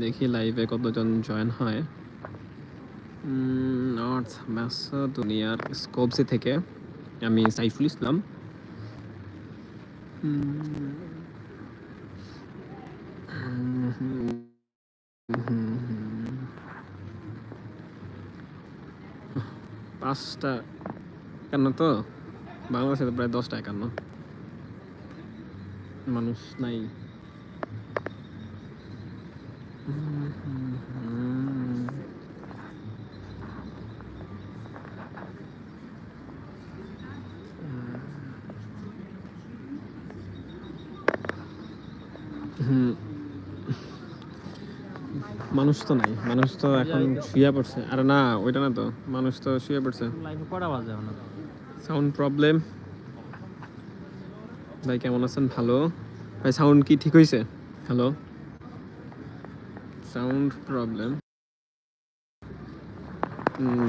দেখি লাইভে কতজন জয়েন হয়। নর্থ ম্যাসোডোনিয়ার স্কোপসি থেকে আমি সাইফুল ইসলাম। পাঁচটা একান্ন তো? বাংলাদেশে প্রায় দশটা একান্ন। মানুষ নাই। মানুষ তো নাই মানুষ তো এখন শুয়ে পড়ছে আরে না ওইটা না তো মানুষ তো শুয়ে পড়ছে সাউন্ড প্রবলেম ভাই কেমন আছেন ভালো ভাই সাউন্ড কি ঠিক হয়েছে হ্যালো সাউন্ড প্রবলেম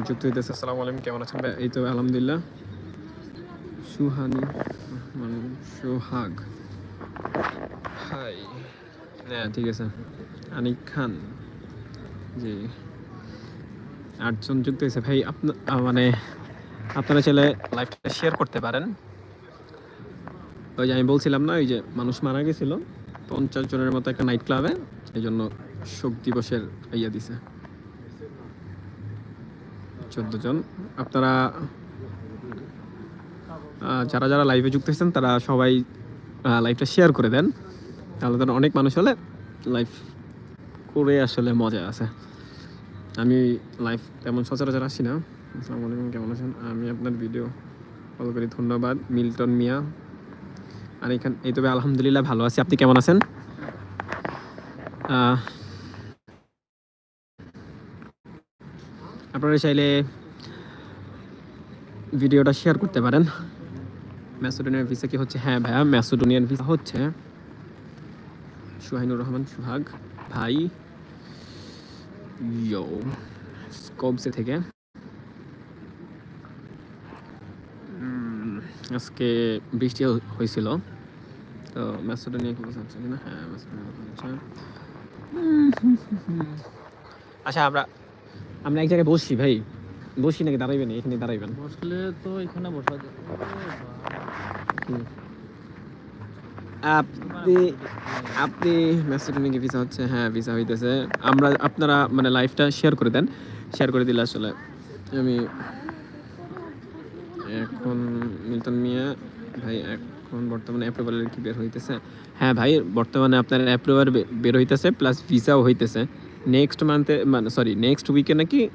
যুক্ত হইতেছে, আসসালামু আলাইকুম, কেমন আছেন? এই তো, আলহামদুলিল্লাহ। সুহানি মানে সোহাগ। হাই। হ্যাঁ ঠিক আছে। আনিক খান। জি। আটজন যুক্ত হয়েছে ভাই আপনার মানে আপনারা চাইলে লাইফটা শেয়ার করতে পারেন। ওই যে আমি বলছিলাম না, ওই যে মানুষ মারা গেছিল, পঞ্চাশ জনের মতো একটা নাইট ক্লাবে এই জন্য শোক দিবসের ইয়া দিছে। চোদ্দ জন। আপনারা যারা যারা লাইভে যুক্ত হয়েছেন, তারা সবাই লাইভটা শেয়ার করে দেন। তাহলে তো অনেক মানুষ হলে লাইভ করে আসলে মজা আছে। আমি লাইভ তেমন সচরাচর আসি না। আসসালামু আলাইকুম, কেমন আছেন? আমি আপনার ভিডিও কল করি। ধন্যবাদ। মিল্টন মিয়া। আর এখান এই তবে আলহামদুলিল্লাহ ভালো আছি। আপনি কেমন আছেন? আপনারা চাইলে ভিডিওটা শেয়ার করতে পারেন। ম্যাসোডোনিয়ার ভিসা কি হচ্ছে? হ্যাঁ ভাইয়া ম্যাসোডোনিয়ার ভিসা হচ্ছে সুহাইনুর রহমান সুহাগ। ভাই ইয়ো স্কোপসে থেকে। আজকে বৃষ্টি হয়েছিল। তো ম্যাসোডোনিয়া কি বোঝা যাচ্ছে কিনা হ্যাঁ আচ্ছা আমরা আমরা এক জায়গায় বসছি ভাই। বসি নাকি দাঁড়াইবেন? এখানে দাঁড়াইবেন। বসলে তো এখানে বসা আপনি আপনি ম্যাসেডোনিয়া ভিসা হচ্ছে? হ্যাঁ ভিসা হইতেছে। আমরা আপনারা মানে লাইভটা শেয়ার করে দেন। শেয়ার করে দিলে আসলে আমি এখন মিল্টন মিয়া ভাই এখন বর্তমানে অ্যাপ্রুভালের কি বের হইতেছে? হ্যাঁ ভাই বর্তমানে আপনার অ্যাপ্রুভার বের হইতেছে প্লাস ভিসাও হইতেছে। নেক্সট মান্থে মানে সরি নেক্সট উইকে নাকি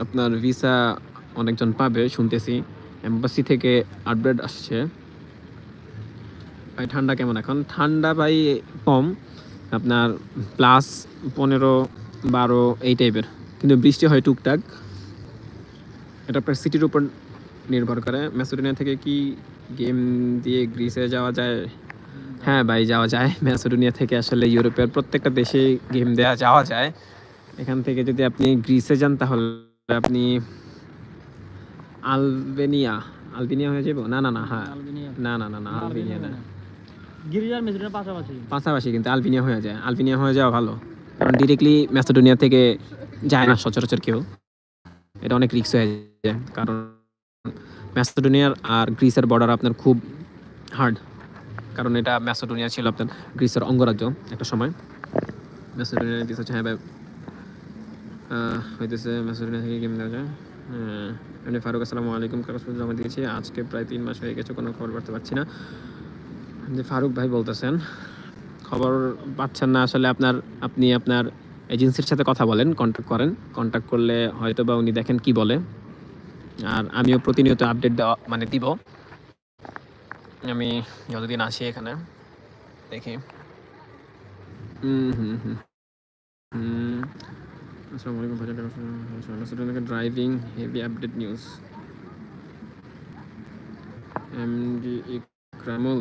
আপনার ভিসা অনেকজন পাবে শুনতেছি। এম্বাসি থেকে আপডেট আসছে। ভাই, ঠান্ডা কেমন এখন? ঠান্ডা ভাই কম। আপনার প্লাস পনেরো, বারো, এই টাইপের কিন্তু বৃষ্টি হয় টুকটাক। এটা আপনার সিটির উপর নির্ভর করে। ম্যাসোডোনিয়া থেকে কি গেম দিয়ে গ্রিসে যাওয়া যায়? হ্যাঁ ভাই যাওয়া যায়। ম্যাসোডোনিয়া থেকে আসলে ইউরোপের প্রত্যেকটা দেশে গেম দেওয়া যাওয়া যায়। এখান থেকে যদি আপনি গ্রিসে যান তাহলে আপনি আলবেনিয়া। আলবেনিয়া হয়ে যাব? না না না হ্যাঁ। আলবেনিয়া। না না না না আলবেনিয়া না। গিরিজার পাশাপাশি। পাশাপাশি কিন্তু আলবিনিয়া হয়ে যায়। আলবিনিয়া হয়ে যাওয়া ভালো। কারণ ডিরেক্টলি ম্যাসেডোনিয়া থেকে যায় না সচরাচর কেউ। এটা অনেক রিস্ক হয়ে যায়। কারণ ম্যাসেডোনিয়ার আর গ্রিসের বর্ডার আপনার খুব হার্ড কারণ এটা ম্যাসেডোনিয়া ছিল আপনার গ্রিসের অঙ্গরাজ্য একটা সময়। ম্যাসেডোনিয়া গ্রিস হচ্ছে হ্যাঁ ভাই। হইতেছে ম্যাসেডোনিয়া থেকে গেম দেওয়া যায়। এমনি ফারুক, আসসালামু আলাইকুম কাগজপত্র জমা দিয়েছি। আজকে প্রায় তিন মাস হয়ে গেছে, কোনো খবর পাতে পারছি না। যে ফারুক ভাই বলতেছেন, খবর পাচ্ছেন না, আসলে আপনার, আপনি আপনার এজেন্সির সাথে কথা বলেন কন্ট্যাক্ট করেন। কন্ট্যাক্ট করলে হয়তো বা উনি দেখেন কি বলে। আর আমিও প্রতিনিয়ত আপডেট দেওয়া মানে দিব। আমি যতদিন আসি এখানে দেখি। হুম হুম হুম। হুম আসসালামু আলাইকুম। Driving heavy update news. MD Ikramul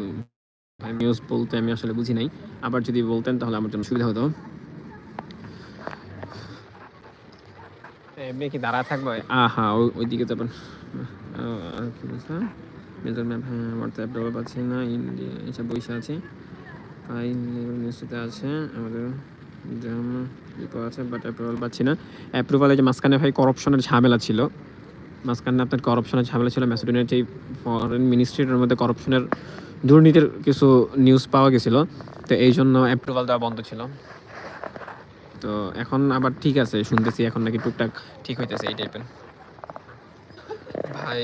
ভাই নিউজ বলতে আমি আসলে বুঝি নাই। আবার যদি বলতেন তাহলে আমার জন্য সুবিধা হতো। এমনি কি দাঁড়া থাকব? আহা ওই ওইদিকে তো আবার কি বলছে? মেজর ম্যাপ হ্যাঁ তো অ্যাপ্রুভাল পাচ্ছি না ইন্ডিয়া এসব বইসা আছে। নিউজটাতে আছে, আমাদের বাট পাচ্ছি না। যে মাঝখানে ভাই করপশনের ঝামেলা ছিল, মাঝখানে আপনার করপশনের ঝামেলা ছিল ফরেন মধ্যে করপশনের দুর্নীতির কিছু নিউজ পাওয়া গেছিল, তো এই জন্য অ্যাপ্রুভাল দেওয়া বন্ধ ছিল। তো এখন আবার ঠিক আছে, শুনতেছি এখন নাকি টুকটাক ঠিক হইতেছে, এই টাইপের ভাই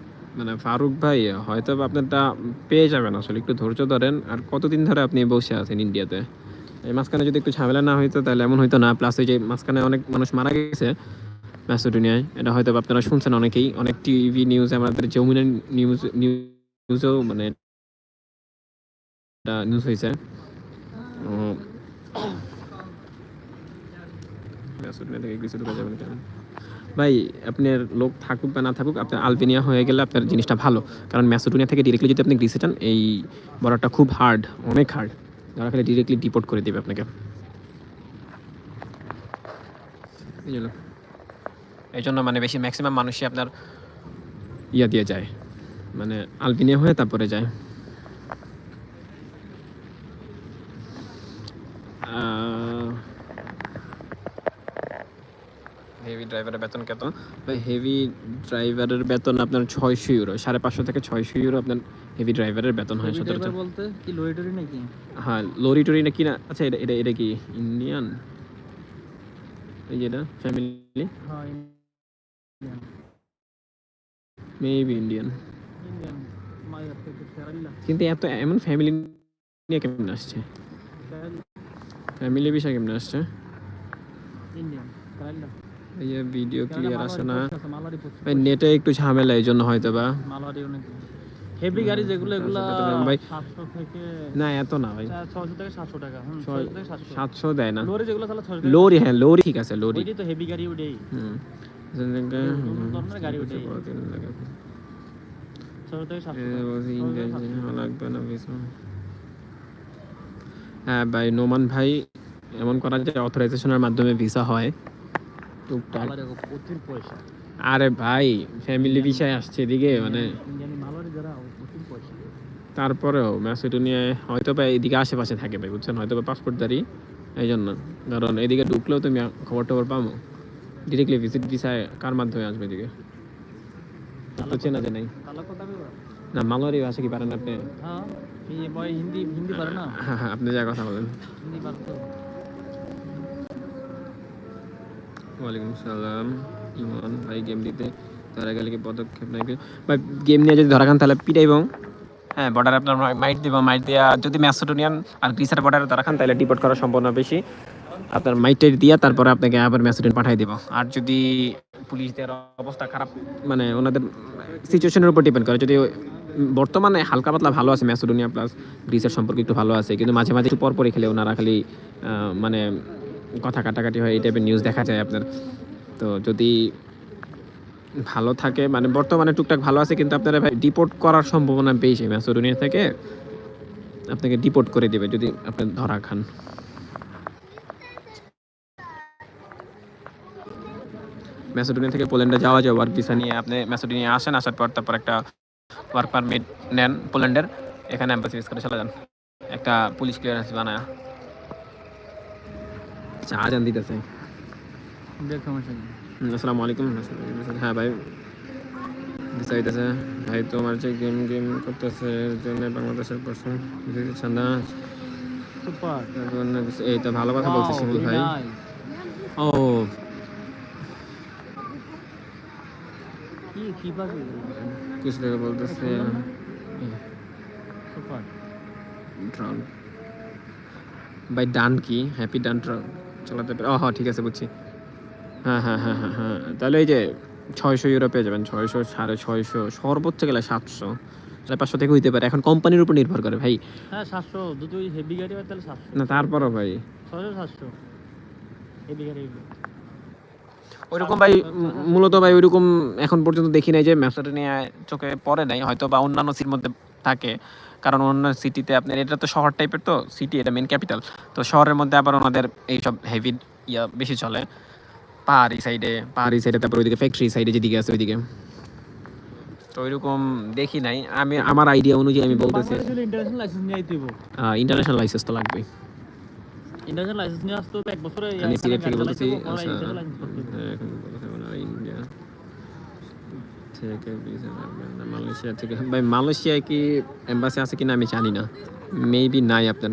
মানে ফারুক ভাই, হয়তো আপনারটা পেয়ে যাবেন আসলে, একটু ধৈর্য ধরেন। আর কতদিন ধরে আপনি বসে আছেন ইন্ডিয়াতে? এই মাঝখানে যদি একটু ঝামেলা না হইতো, তাহলে এমন হইতো না। প্লাস ওই যে মাঝখানে অনেক মানুষ মারা গেছে ম্যাসোডোনিয়ায় এটা হয়তো আপনারা শুনছেন অনেকেই। অনেক টিভি নিউজ আমাদের যমুনা নিউজ নিউজেও মানে নিউজ হয়েছে ম্যাসোডোনিয়া থেকে গ্রিসে ঢুকে যাবেন কেন? ভাই আপনার লোক থাকুক বা না থাকুক আপনার আলবেনিয়া হয়ে গেলে আপনার জিনিসটা ভালো। কারণ ম্যাসোডোনিয়া থেকে ডিরেক্টলি যদি আপনি গ্রিসে চান এই বর্ডারটা খুব হার্ড অনেক হার্ড যারা খালি ডিরেক্টলি ডিপোর্ট করে দেবে আপনাকে। এই জন্য মানে বেশি ম্যাক্সিমাম মানুষই আপনার ইয়া দিয়ে যায়। মানে আলবেনিয়া হয়ে তারপরে যায় হেভি ড্রাইভারের বেতন কত হেভি ড্রাইভারের বেতন আপনার ছয়শো ইউরো সাড়ে পাঁচশো থেকে ছয়শো ইউরো আপনার হেভি ড্রাইভারের বেতন হয় সচরাচর বলতে কি লরি টরি নাকি? হ্যাঁ লরি টরি না কি না? আচ্ছা এটা এটা এটা কি ইন্ডিয়ান এই যে এটা ফ্যামিলি হ্যাঁ মেবি ইন্ডিয়ান কিন্তু এত এমন ফ্যামিলি নিয়ে কেমন আসছে? ফ্যামিলি বিষয় কেমন আসছে? ইন্ডিয়ান কেরালা এই যে ভিডিও ক্লিয়ার আসে না? ভাই নেটে একটু ঝামেলা এই জন্য হয়তো বা। মালারি অনেক হেভি গাড়ি যেগুলো এগুলা ভাই। সাতশো থেকে না এত না ভাই। ছয়শো থেকে সাতশো টাকা হুম ছয়- ছয়শো থেকে সাতশো। সাতশো দেয় না। লরি যেগুলো তাহলে ছয়শো লোরি হ্যাঁ লোরি ঠিক আছে লোরি। ওইটাই তো হেভি গাড়ি ওটাই হুম। ধরনের গাড়ি ওটাই ছয়শো থেকে সাতশো লাগবে না ভিসা হ্যাঁ ভাই নোমান ভাই এমন করা যায় অথরাইজেশনের মাধ্যমে ভিসা হয়। টুকটাক প্রচুর পয়সা। আরে ভাই ফ্যামিলি বিষয় আসছে এদিকে মানে তারপরেও ম্যাসেডোনিয়ায় হয়তো বা এদিকে আশেপাশে থাকে ভাই বুঝছেন? হয়তো বা পাসপোর্টদারি এই জন্য কারণ এদিকে ঢুকলেও তুমি খবর টবর পাবো। ডিরেক্টলি ভিজিট ভিসায় কার মাধ্যমে আসবে এদিকে? তো চেনা যে নাই। তাহলে কথা বলব না মালোয়ারি ভাষা কি পারেন আপনি? হ্যাঁ হিন্দি হিন্দি পারে না? হ্যাঁ হ্যাঁ আপনি যা কথা বলেন। হিন্দি পারতো। ওয়ালাইকুম সালাম। ইমন ভাই গেম দিতে। ধরা গেলে কি পদক্ষেপ নাই। ভাই গেম নিয়ে যদি ধরা খান, তাহলে পিটাইব হ্যাঁ বর্ডারে আপনার মাইট দিব মাইট দেওয়া যদি ম্যাসোডোনিয়ান আর গ্রিসের বর্ডারে ধরা খান, তাহলে ডিপোর্ট করার সম্ভাবনা বেশি। আপনার মাইটের দিয়া তারপরে আপনাকে আবার ম্যাসোডিন পাঠিয়ে দিব। আর যদি পুলিশ দেওয়ার অবস্থা খারাপ মানে ওনাদের সিচুয়েশনের উপর ডিপেন্ড করে। যদি বর্তমানে হালকা পাতলা ভালো আছে ম্যাসোডোনিয়া প্লাস গ্রিসের সম্পর্কে একটু ভালো আছে। কিন্তু মাঝে মাঝে একটু পরপরই খেলে ওনারা খালি মানে কথা কাটাকাটি হয়, এই টাইপের নিউজ দেখা যায় আপনার। তো যদি ভালো থাকে মানে বর্তমানে টুকটাক ভালো আছে, কিন্তু আপনারা ভাই ডিপোর্ট করার সম্ভাবনা বেশি। ম্যাসোডোনিয়া থেকে আপনাকে ডিপোর্ট করে দেবে, যদি আপনি ধরা খান। ম্যাসোডোনিয়া থেকে পোল্যান্ডে যাওয়া যায় ওয়ার্ক ভিসা নিয়ে। আপনি ম্যাসোডোনিয়া আসেন, আসার পর তারপর একটা ওয়ার্ক পারমিট নেন পোল্যান্ডের। এখানে অ্যাম্বাসি করে চলে যান। একটা পুলিশ ক্লিয়ারেন্স বানায়। চা জান দিতেছে। আসসালামু আলাইকুম। হ্যাঁ ভাই ভিসা হইতেছে। ভাই তোমার যে গেম গেম করতেছে এর জন্য বাংলাদেশের পার্সন দিতেছে না। না এই তো ভালো কথা বলছে ভাই। ও। কিছু থেকে বলতেছে। বাই ডান কি? হ্যাপি ডান চালাতে পারে। হ্যাঁ ঠিক আছে বুঝছি। হ্যাঁ হ্যাঁ হ্যাঁ হ্যাঁ হ্যাঁ। তাহলে এই যে ছয়শো ইউরো পেয়ে যাবেন ছয়শো সাড়ে ছয়শো সর্বোচ্চ গেলে সাতশো। সাড়ে পাঁচশো থেকে হইতে পারে। এখন কোম্পানির উপর নির্ভর করে ভাই। হ্যাঁ সাতশো। দুটোই হেভি গাড়ি হয় তাহলে সাতশো। না তারপরও ভাই। সাতশো। হেভি গাড়ি ওইরকম ভাই মূলত ভাই ওইরকম এখন পর্যন্ত দেখি নাই যে ম্যাপসাটা চোখে পড়ে নাই হয়তো বা অন্যান্য সির মধ্যে থাকে। কারণ অন্য সিটিতে আপনার এটা তো শহর টাইপের তো সিটি এটা মেন ক্যাপিটাল তো শহরের মধ্যে আবার ওনাদের এইসব হেভি ইয়া বেশি চলে। পাহাড়ি সাইডে পাহাড়ি সাইডে তারপর ওইদিকে ফ্যাক্টরি সাইডে যেদিকে আছে ওইদিকে। তো ওইরকম দেখি নাই। আমি আমার আইডিয়া অনুযায়ী আমি বলতেছি। ইন্টারন্যাশনাল লাইসেন্স নিয়ে আইতে হইব। ইন্টারন্যাশনাল লাইসেন্স তো লাগবেই। ইন্টারন্যাশনাল লাইসেন্স নিয়ে আসতে এক বছরে আমি সিলেট থেকে বলতেছি লাইসেন্স আচ্ছা করতে হবে। হ্যাঁ, এখন বলতেছে মনে হয় ইন্ডিয়া থেকে ভিসা লাগবে না মালয়েশিয়া থেকে। ভাই, মালয়েশিয়ায় কি এম্বাসি আছে কিনা আমি জানি না। মেবি নাই আপনার।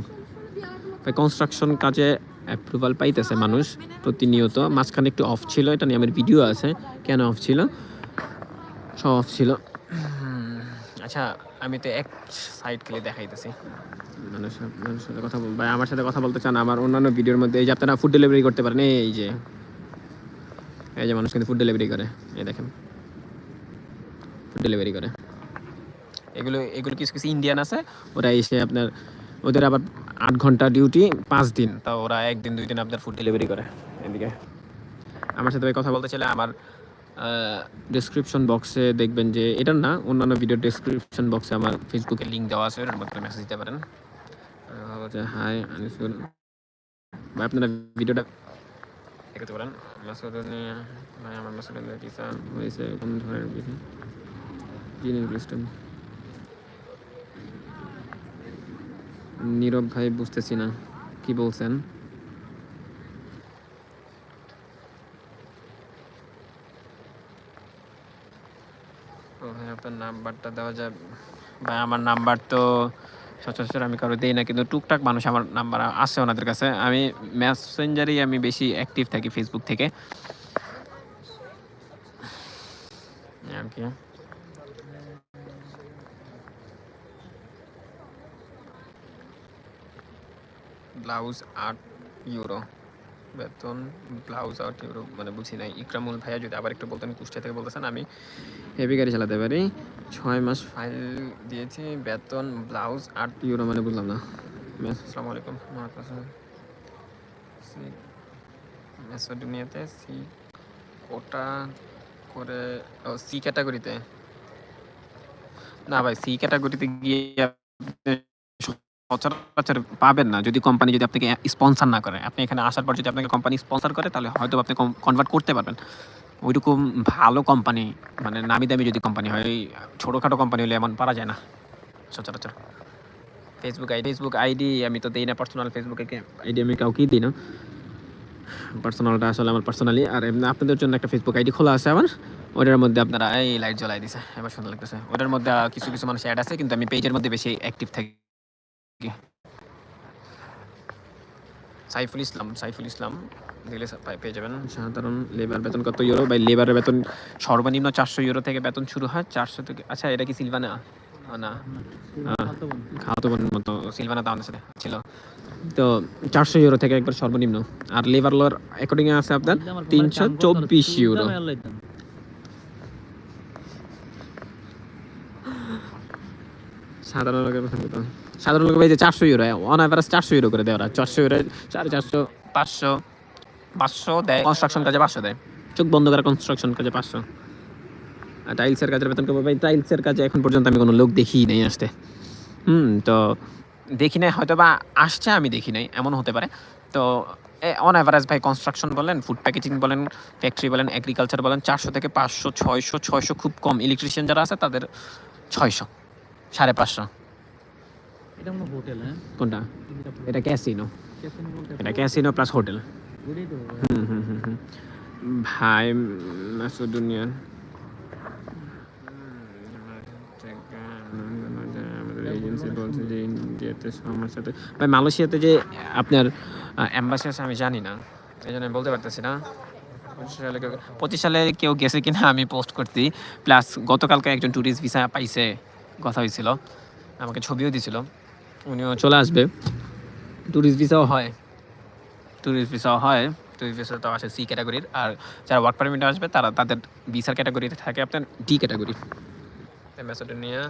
ভাই কনস্ট্রাকশন কাজে অ্যাপ্রুভাল পাইতেছে মানুষ প্রতিনিয়ত। মাঝখানে একটু অফ ছিল, এটা নিয়ে আমার ভিডিও আছে। কেন অফ ছিল? সব অফ ছিল। আচ্ছা আমি তো এক সাইড খেলে দেখাইতেছি। মানুষ, মানুষের সাথে কথা বল ভাই, আমার সাথে কথা বলতে চান, আমার অন্যান্য ভিডিওর মধ্যে এই যে আপনারা ফুড ডেলিভারি করতে পারেন, এই যে। এই যে মানুষ কিন্তু ফুড ডেলিভারি করে, এই দেখেন। ডেলিভারি করে। এগুলো এগুলো কিছু কিছু ইন্ডিয়ান আছে, ওরা এসে আপনার, ওদের আবার আট ঘণ্টা ডিউটি পাঁচ দিন। তা ওরা একদিন, দুই দিন আপনার ফুড ডেলিভারি করে এদিকে। আমার সাথে কথা বলতে চাইলে আমার ডিসক্রিপশন বক্সে দেখবেন যে এটা না, অন্যান্য ভিডিও ডিসক্রিপশন বক্সে আমার ফেসবুকে লিঙ্ক দেওয়া আছে, ওটার মধ্যে মেসেজ দিতে পারেন। হাই ভাই, আপনারা ভিডিওটা দেখাতে পারেন। আমার হয়েছে কোন ধরনের ভিসা জিনিস নীরব ভাই বুঝতেছি না, কি বলছেন? নাম্বারটা দেওয়া যায় ভাই, আমার নাম্বার তো সচরাচর আমি কারও দিই না, কিন্তু টুকটাক মানুষ আমার নাম্বার আছে ওনাদের কাছে। আমি মেসেঞ্জারেই আমি বেশি অ্যাক্টিভ থাকি ফেসবুক থেকে এই আর কি ব্লাউজ আট ইউরো। বেতন, ব্লাউজ আট ইউরো মানে বুঝি নাই। ইকরামুল ভাইয়া যদি আবার একটু বলতেন, কুষ্টিয়া থেকে বলতেছেন, আমি হেভি গাড়ি চালাতে পারি। ছয় মাস ফাইল দিয়েছি, বেতন, ব্লাউজ আট ইউরো মানে বুঝলাম না। আসসালামু আলাইকুম মেসোডোনিয়াতে সি ওটা করে সি ক্যাটাগরিতে। না ভাই, সি ক্যাটাগরিতে গিয়ে সচরাচর পাবেন না। যদি কোম্পানি যদি আপনাকে স্পন্সর না করে, আপনি এখানে আসার পর যদি আপনাকে কোম্পানি স্পন্সর করে, তাহলে হয়তো আপনি কনভার্ট করতে পারবেন। ওইরকম ভালো কোম্পানি মানে নামি দামি যদি কোম্পানি হয়, ছোটোখাটো কোম্পানি হলে এমন পারা যায় না, সচরাচর। ফেসবুক আইডি ফেসবুক আইডি আমি তো দিই না পার্সোনাল ফেসবুকে আইডি আমি কাউকেই দিই না। পার্সোনালটা আসলে আমার পার্সোনালি আর এমনি আপনাদের জন্য একটা ফেসবুক আইডি খোলা আছে আমার। ওটার মধ্যে আপনারা এই লাইট জ্বলাই দিছে, এবার সুন্দর লাগতেছে। ওটার মধ্যে কিছু কিছু মানুষ অ্যাড আছে, কিন্তু আমি পেজের মধ্যে বেশি অ্যাক্টিভ থাকি সাইফুল ইসলাম সাইফুল ইসলাম দিলে পেয়ে যাবেন। সাধারণ লেবার বেতন কত ইউরো বা লেবারের বেতন সর্বনিম্ন চারশো ইউরো থেকে বেতন শুরু হয়, চারশো থেকে আচ্ছা এটা কি সিলভানা? তো চারশো ইউরো থেকে একবার সর্বনিম্ন। আর লেবার আছে। সাধারণ বেতন? সাধারণ লোকের ভাই যে চারশো ইউরো অন অ্যাভারেজ চারশো ইউরো করে দেয় ওরা চারশো ইউরো সাড়ে চারশো, পাঁচশো পাঁচশো দেয়। কনস্ট্রাকশন কাজে পাঁচশো দেয়। চোখ বন্ধ করে কনস্ট্রাকশন কাজে পাঁচশো। আর টাইলসের কাজের বেতন ভাই টাইলসের কাজে এখন পর্যন্ত আমি কোনো লোক দেখি নাই আসতে। হুম, তো দেখি নাই হয়তো বা আসছে, আমি দেখি নাই এমন হতে পারে। তো, এ অন অ্যাভারেজ ভাই কনস্ট্রাকশন বলেন ফুড প্যাকেজিং বলেন ফ্যাক্টরি বলেন এগ্রিকালচার বলেন, চারশো থেকে পাঁচশো, ছয়শো ছয়শো খুব কম। ইলেকট্রিশিয়ান যারা আছে, তাদের ছয়শো, সাড়ে পাঁচশো। এটা হোটেল হ্যাঁ? কোনটা? এটা ক্যাসিনো। এটা ক্যাসিনো প্লাস হোটেল। ভাই মাসুদুনিয়ার আমাদের এজেন্সি বলছে যে ইন্ডিয়াতে ভাই মালয়েশিয়াতে যে আপনার অ্যাম্বাসি আছে আমি জানি না। এই জন্য আমি বলতে পারতেছি না। পঁচিশ সালে কেউ- পঁচিশ সালে কেউ গেছে কিনা আমি পোস্ট করছি। প্লাস গতকালকে একজন ট্যুরিস্ট ভিসা পাইছে কথা হয়েছিল। আমাকে ছবিও দিছিল। উনিও চলে আসবে। ট্যুরিস্ট ভিসাও হয়। ট্যুরিস্ট ভিসাও হয়। ট্যুরিস্ট ভিসা তো আসে সি ক্যাটাগরির আর যারা ওয়ার্ক পারমিটে আসবে, তারা তাদের ভিসার ক্যাটাগরিতে থাকে আপনার ডি ক্যাটাগরি ম্যাসেডোনিয়া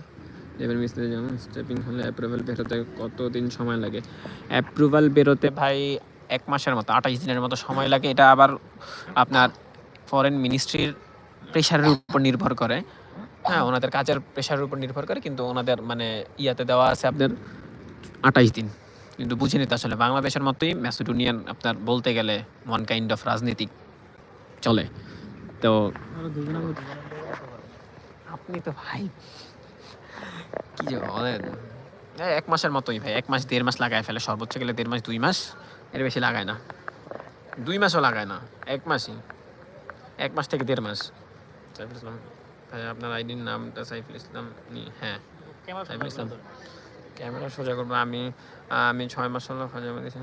এবার মিস্ত্রি যেমন স্টেপিং হলে অ্যাপ্রুভাল বেরোতে কতদিন সময় লাগে? অ্যাপ্রুভাল বেরোতে ভাই এক মাসের মতো, আঠাশ দিনের মতো সময় লাগে। এটা আবার আপনার ফরেন মিনিস্ট্রির প্রেশারের উপর নির্ভর করে। হ্যাঁ ওনাদের কাজের প্রেশারের উপর নির্ভর করে, কিন্তু ওনাদের মানে ইয়াতে দেওয়া আছে আপনার আঠাইশ দিন। কিন্তু বুঝে নিতে আসলে বাংলাদেশের মতোই ম্যাসিডোনিয়ান আপনার বলতে গেলে ওয়ান কাইন্ড অফ রাজনীতিক চলে। তো আপনি তো ভাই, কি এক মাসের মতোই ভাই, এক মাস দেড় মাস লাগায় ফেলে। সর্বোচ্চ গেলে দেড় মাস, দুই মাস, এর বেশি লাগায় না। দুই মাসও লাগায় না, এক মাসই। এক মাস থেকে দেড় মাস। সাইফুল ইসলাম, ভাই, আপনার আইডির নামটা সাইফুল ইসলাম হ্যাঁ সাইফুল ইসলাম। ক্যামেরা সোজা করব। আমি আমি ছয় মাস হলো ফাজা দিয়েছি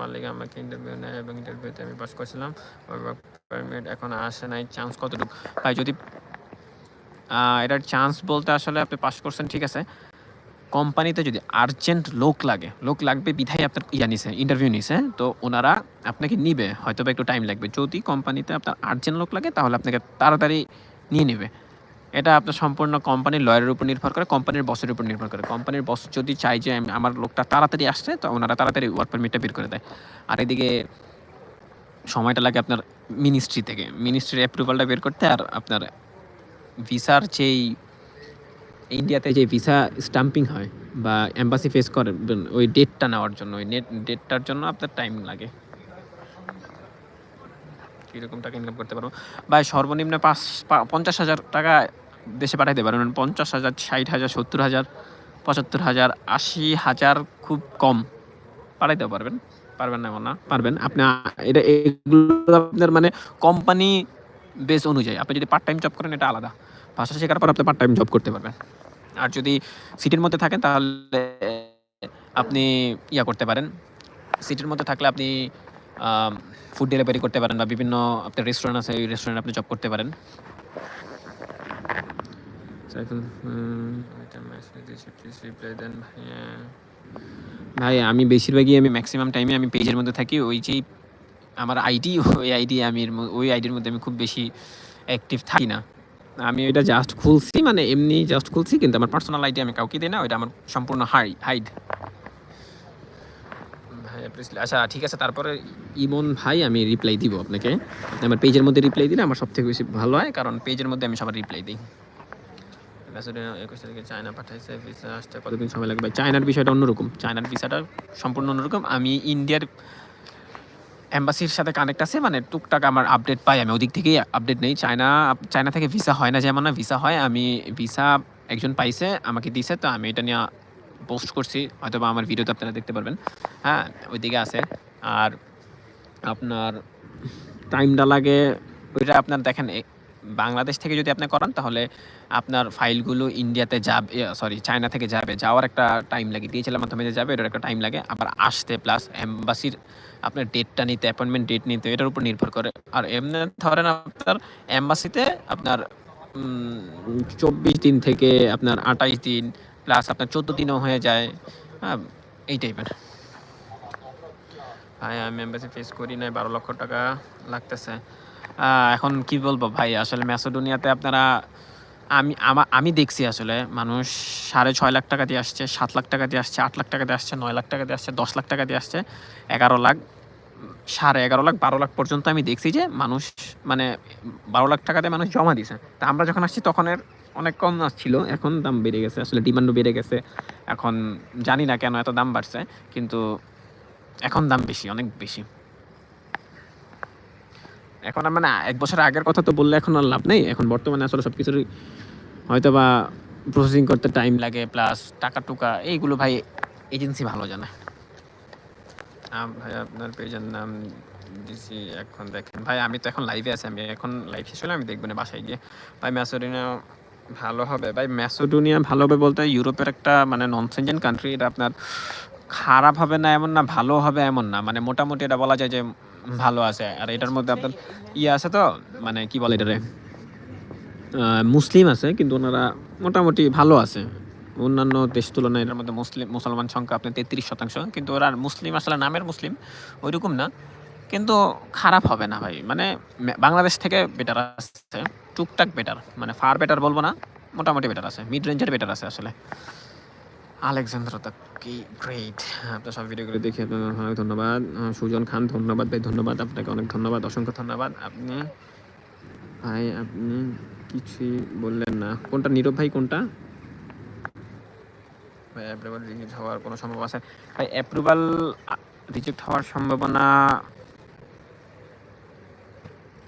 মালিক আমাকে ইন্টারভিউ নেয় এবং ইন্টারভিউতে আমি পাস করছিলাম। পারমিট এখন আসে নাই চান্স কতটুকু? ভাই, যদি এটার চান্স বলতে আসলে আপনি পাস করছেন, ঠিক আছে। কোম্পানিতে যদি আর্জেন্ট লোক লাগে, লোক লাগবে, বিধায় আপনার ইয়া নিছে ইন্টারভিউ নিছে, তো ওনারা আপনাকে নিবে হয়তো একটু টাইম লাগবে। যদি কোম্পানিতে আপনার আর্জেন্ট লোক লাগে, তাহলে আপনাকে তাড়াতাড়ি নিয়ে নেবে। এটা আপনার সম্পূর্ণ কোম্পানির লয়ারের উপর নির্ভর করে কোম্পানির বসের উপর নির্ভর করে। কোম্পানির বস যদি চাই যে আমার লোকটা তাড়াতাড়ি আসছে, তো ওনারা তাড়াতাড়ি ওয়ার্ক পারমিটটা বের করে দেয়। আর এদিকে সময়টা লাগে আপনার মিনিস্ট্রি থেকে। মিনিস্ট্রির অ্যাপ্রুভালটা বের করতে, আর আপনার ভিসার যেই ইন্ডিয়াতে যে ভিসা স্টাম্পিং হয়, বা এম্বাসি ফেস করে ওই ডেটটা নেওয়ার জন্য, ওই নেট ডেটটার জন্য আপনার টাইম লাগে। কীরকম টাকা ইনকাম করতে পারব? ভাই, সর্বনিম্ন পাঁচ, পঞ্চাশ হাজার টাকা দেশে পাঠাইতে পারবেন পঞ্চাশ হাজার, ষাট হাজার, সত্তর হাজার, পঁচাত্তর হাজার, আশি হাজার খুব কম পাঠাইতে পারবেন। পারবেন না না, পারবেন। আপনি, এটা এগুলো আপনার মানে কোম্পানি বেস অনুযায়ী। আপনি যদি পার্ট টাইম জব করেন, এটা আলাদা। ভাষা শেখার পর আপনি পার্ট টাইম জব করতে পারবেন। আর যদি সিটির মধ্যে থাকেন, তাহলে আপনি ইয়া করতে পারেন। সিটির মধ্যে থাকলে আপনি ফুড ডেলিভারি করতে পারেন বা বিভিন্ন আপনার রেস্টুরেন্ট আছে, ওই রেস্টুরেন্টে আপনি জব করতে পারেন। ভাই আমি বেশিরভাগই আমি ম্যাক্সিমাম টাইমে আমি পেজের মধ্যে থাকি, ওই যেই আমার আইডি ওই আইডি আমি ওই আইডির মধ্যে আমি খুব বেশি অ্যাক্টিভ থাকি না। আমি ওইটা জাস্ট খুলছি মানে এমনি জাস্ট খুলছি, কিন্তু আমার পার্সোনাল আইডি আমি কাউকে দিই না, ওইটা আমার সম্পূর্ণ হাই হাইড আচ্ছা ঠিক আছে, তারপরে ইমন ভাই, আমি রিপ্লাই দিব আপনাকে। আমার পেজের মধ্যে রিপ্লাই দিলে আমার সব থেকে বেশি ভালো হয়, কারণ পেজের মধ্যে আমি সবার রিপ্লাই দিই। চায়না পাঠাইছে ভিসা আসতে কতদিন সময় লাগবে? চায়নার বিষয়টা অন্যরকম। চায়নার ভিসাটা সম্পূর্ণ অন্যরকম। আমি ইন্ডিয়ার এম্বাসির সাথে কানেক্ট আছে মানে টুকটাক আমার আপডেট পাই। আমি ওদিক থেকেই আপডেট নেই। চায়না চায়না থেকে ভিসা হয় না যেমন না ভিসা হয়। আমি ভিসা একজন পাইছে, আমাকে দিছে, তো আমি এটা নিয়ে পোস্ট করছি। হয়তো বা আমার ভিডিওতে আপনারা দেখতে পারবেন। হ্যাঁ ওইদিকে আছে। আর আপনার টাইমটা লাগে, ওইটা আপনার দেখেন বাংলাদেশ থেকে যদি আপনি করান, তাহলে আপনার ফাইলগুলো ইন্ডিয়াতে যাবে সরি চায়না থেকে যাবে। যাওয়ার একটা টাইম লাগে ডিএচএলের মাধ্যমে যে যাবে এটার একটা টাইম লাগে। আবার আসতে প্লাস এম্বাসির আপনার ডেটটা নিতে অ্যাপয়েন্টমেন্ট ডেট নিতে, এটার উপর নির্ভর করে। আর এমনি ধরেন আপনার এম্বাসিতে আপনার চব্বিশ দিন থেকে আপনার আঠাইশ দিন প্লাস আপনার চোদ্দ দিনও হয়ে যায়। হ্যাঁ এই টাইপের ভাই, আমি এম্বাসি ফেস করি নাই, বারো লক্ষ টাকা লাগতেছে। এখন কি বলব ভাই? আসলে ম্যাসেডোনিয়াতে আপনারা, আমি, আমা দেখছি আসলে মানুষ সাড়ে ছয় লাখ টাকা দিয়ে আসছে, সাত লাখ টাকা দিয়ে আসছে, আট লাখ টাকা দিয়ে আসছে, নয় লাখ টাকা দিয়ে আসছে, দশ লাখ টাকা দিয়ে আসছে, এগারো লাখ, সাড়ে এগারো লাখ, বারো লাখ পর্যন্ত আমি দেখছি যে মানুষ মানে বারো লাখ টাকাতে মানুষ জমা দিছে। তা আমরা যখন আসছি তখন এর অনেক কম ছিল এখন দাম বেড়ে গেছে, আসলে ডিমান্ডও বেড়ে গেছে। এখন জানি না কেন এত দাম বাড়ছে, কিন্তু এখন দাম বেশি, অনেক বেশি। এখন মানে এক বছর আগের কথা তো বললে এখন আর লাভ নেই। এখন বর্তমানে আসলে সব কিছুরই হয়তো বা প্রসেসিং করতে টাইম লাগে প্লাস টাকা টুকা এইগুলো ভাই এজেন্সি ভালো জানে। ভাই আপনার পেজের নাম দিছি এখন দেখেন। ভাই আমি তো এখন লাইভে আছি, আমি এখন লাইভ শেষ হলে আমি দেখব না বাসায় গিয়ে। ভাই ম্যাসোডোনিয়া ভালো হবে। ভাই ম্যাসোডোনিয়া ভালো হবে বলতে ইউরোপের একটা মানে নন সেঞ্জেন কান্ট্রি এটা আপনার খারাপ হবে না, এমন না, ভালো হবে এমন না। মানে মোটামুটি এটা বলা যায় যে ভালো আছে। আর এটার মধ্যে আপনার ইয়ে আছে তো মানে কি বলে এটারে? মুসলিম আছে, কিন্তু ওনারা মোটামুটি ভালো আছে। অন্যান্য দেশ তুলনায় এটার মধ্যে মুসলিম, মুসলমান সংখ্যা আপনার তেত্রিশ শতাংশ, কিন্তু ওরা মুসলিম, আসলে নামের মুসলিম, ওইরকম না। কিন্তু খারাপ হবে না ভাই মানে বাংলাদেশ থেকে বেটার আছে। টুকটাক বেটার মানে ফার বেটার বলব না, মোটামুটি বেটার আছে মিড রেঞ্জের বেটার আছে আসলে। Alexander the great. আপনার সব ভিডিওগুলো দেখে অনেক ধন্যবাদ। সুজন খান, ধন্যবাদ ভাই, ধন্যবাদ। আপনাকে অনেক ধন্যবাদ, অসংখ্য ধন্যবাদ। আপনি, ভাই, আপনি কিছুই বললেন না। কোনটা, নীরব ভাই, কোনটা? ভাই অ্যাপ্রুভাল রিজেক্ট হওয়ার কোনো সম্ভাবনা আছে? ভাই অ্যাপ্রুভাল রিজেক্ট হওয়ার সম্ভাবনা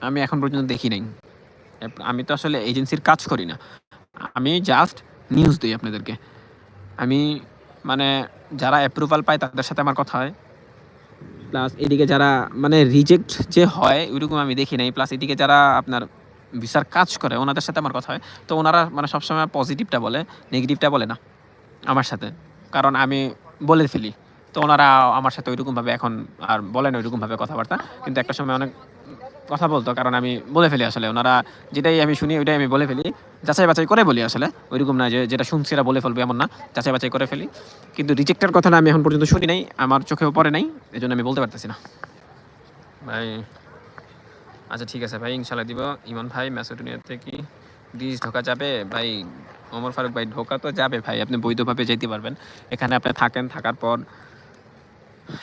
আমি এখন পর্যন্ত দেখি নাই। আমি তো আসলে এজেন্সির কাজ করি না। আমি জাস্ট নিউজ দিই আপনাদেরকে। আমি মানে যারা অ্যাপ্রুভাল পায় তাদের সাথে আমার কথা হয়। প্লাস এদিকে যারা মানে রিজেক্ট যে হয়, ওইরকম আমি দেখি নাই। প্লাস এদিকে যারা আপনার ভিসার কাজ করে, ওনাদের সাথে আমার কথা হয়। তো ওনারা মানে সবসময় পজিটিভটা বলে নেগেটিভটা বলে না, আমার সাথে। কারণ আমি বলে ফেলি। তো ওনারা আমার সাথে ওইরকমভাবে এখন আর বলেন ওইরকমভাবে কথাবার্তা। কিন্তু একটা সময় অনেক কথা বলতো, কারণ আমি বলে ফেলি আসলে, ওনারা যেটাই আমি শুনি ওইটাই আমি বলে ফেলি। যাচাই বাছাই করে বলি আসলে, ওইরকম না যে যেটা শুনছি বলে ফেলব এমন না, যাচাই বাছাই করে ফেলি। কিন্তু রিজেক্টের কথাটা আমি এখন পর্যন্ত শুনি নাই, আমার চোখেও পড়ে নাই এই আমি বলতে পারতেছি না। ভাই আচ্ছা ঠিক আছে ভাই ইনশাল্লাহ দিব। ইমন ভাই ম্যাসেডোনিয়াতে কি ডিস ঢোকা যাবে। ভাই, ওমর ফারুক ভাই ঢোকা তো যাবে ভাই, আপনি বৈধভাবে যেতে পারবেন। এখানে আপনি থাকেন, থাকার পর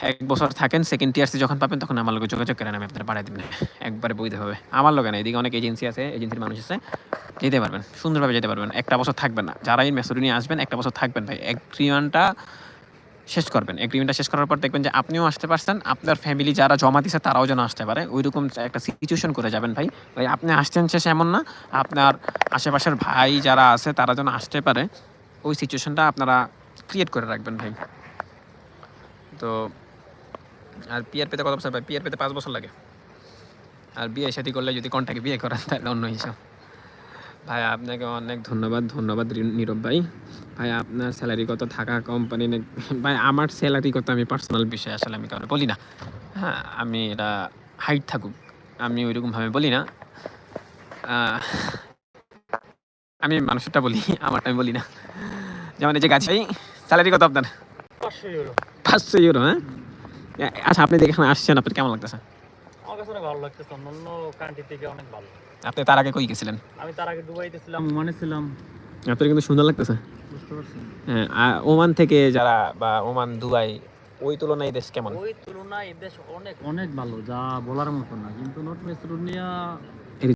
এক বছর থাকেন সেকেন্ড টিয়ার্সে যখন পাবেন, তখন আমার লোকে যোগাযোগ করেন, আমি আপনার বাড়াই দিবেন। একবারে বইতে হবে আমার লোকে না, এদিকে অনেক এজেন্সি আছে এজেন্সির মানুষ আছে, যেতে পারবেন, সুন্দরভাবে যেতে পারবেন। একটা বছর থাকবেন না। যারাই নিয়ে আসবেন, একটা বছর থাকবেন ভাই। এগ্রিমেন্টটা শেষ করবেন। এগ্রিমেন্টটা শেষ করার পর দেখবেন যে আপনিও আসতে পারছেন, আপনার ফ্যামিলি যারা জমা দিছে, তারাও যেন আসতে পারে। ওইরকম একটা সিচুয়েশন করে যাবেন ভাই। ভাই, আপনি আসছেন শেষ এমন না, আপনার আশেপাশের ভাই যারা আছে, তারা যেন আসতে পারে। ওই সিচুয়েশনটা আপনারা ক্রিয়েট করে রাখবেন ভাই। তো আর পিয়ার পেতে কত বছর? ভাই পিয়ার পেতে পাঁচ বছর লাগে। আর বিয়ে সাথে করলে যদি কন্টাকে বিয়ে করেন, তাহলে অন্য হিসাব। ভাই, আপনাকে অনেক ধন্যবাদ ধন্যবাদ নীরব ভাই। ভাই, আপনার স্যালারি কত? থাকা কোম্পানি ভাই, আমার স্যালারি কত? আমি পার্সোনাল বিষয় আসলে আমি কারণে বলি না। হ্যাঁ আমি এটা হাইট থাকুক, আমি ওইরকমভাবে বলি না। আমি মানুষটা বলি, আমারটা আমি বলি না। যেমন এই যে গাছ স্যালারি কত আপনার? পাঁচশো ইউরো পাঁচশো ইউরো হ্যাঁ? আচ্ছা আপনি দেখে আসছেন আপনার কেমন লাগতেছে? আমার কাছে অনেক ভালো লাগতেছে অন্য কান্ট্রি থেকে অনেক ভালো। আপনি তার আগে কই গেছিলেন? আমি তার আগে দুবাইতে ছিলাম। ওমানে ছিলাম। আপনার কিন্তু সুন্দর লাগতেছে। বুঝতে পারছেন হ্যাঁ ওমান থেকে যারা বা ওমান দুবাই ওই তুলনায় দেশ কেমন? ওই তুলনায় দেশ অনেক অনেক ভালো যা বলার মতো না। কিন্তু নর্থ মেসিডোনিয়া